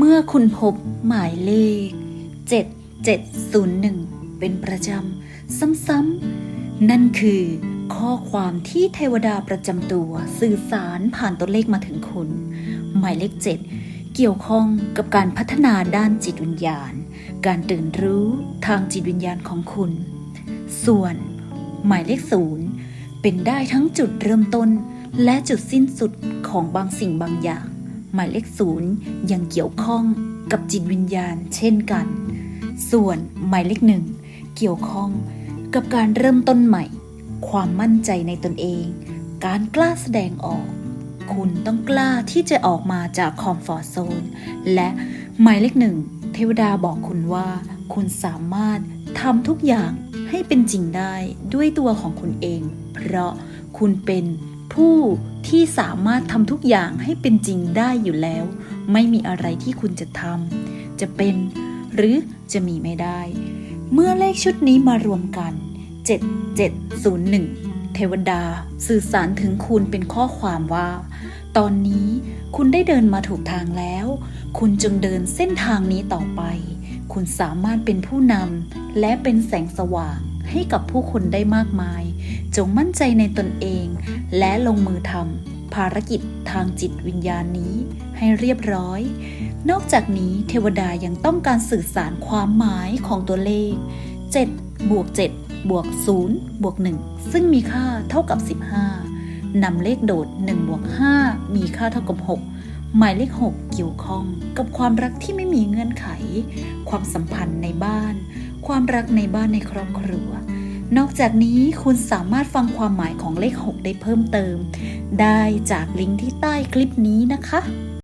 เมื่อคุณพบหมายเลข 7701 เป็นประจำ ซ้ำๆ นั่นคือข้อความที่เทวดาประจำตัวสื่อสารผ่านตัวเลขมาถึงคุณ หมายเลข 7 เกี่ยวข้องกับการพัฒนาด้านจิตวิญญาณ การตื่นรู้ทางจิตวิญญาณของคุณ ส่วน หมายเลขศูนย์เป็นได้ทั้งจุดเริ่มต้น และจุดสิ้นสุดของบางสิ่งบางอย่าง หมายเลขศูนย์ยังเกี่ยวข้องกับจิตวิญญาณเช่นกัน ส่วนหมายเลขหนึ่งเกี่ยวข้องกับการเริ่มต้นใหม่ ความมั่นใจในตนเอง การกล้าแสดงออก คุณต้องกล้าที่จะออกมาจากคอมฟอร์ z โซน และหมายเลขหนึ่งเทวดาบอกคุณว่า คุณสามารถทำทุกอย่างให้เป็นจริงได้ด้วยตัวของคุณเอง เพราะคุณเป็นผู้ ที่สามารถทำทุกอย่างให้เป็นจริงได้อยู่แล้ว ไม่มีอะไรที่คุณจะทำจะเป็น หรือจะมีไม่ได้ เมื่อเลขชุดนี้มารวมกัน 7701 เทวดา สื่อสารถึงคุณเป็นข้อความว่า ตอนนี้คุณได้เดินมาถูกทางแล้ว คุณจงเดินเส้นทางนี้ต่อไป คุณสามารถเป็นผู้นำและเป็นแสงสว่างให้กับผู้คนได้มากมาย จงมั่นใจในตนเอง และลงมือทำภารกิจทางจิตวิญญาณนี้ให้เรียบร้อย นอกจากนี้เทวดายังต้องการสื่อสารความหมายของตัวเลข 7 บวก 7 บวก 0 บวก 1 ซึ่งมีค่าเท่ากับ 15 นำเลขโดด 1 บวก 5 มีค่าเท่ากับ 6 หมายเลข 6 เกี่ยวข้องกับความรักที่ไม่มีเงื่อนไข ความสัมพันธ์ในบ้าน ความรักในบ้านในครอบครัว นอกจากนี้คุณสามารถฟังความหมายของเลข 6 ได้เพิ่มเติม ได้จากลิงก์ที่ใต้คลิปนี้นะคะ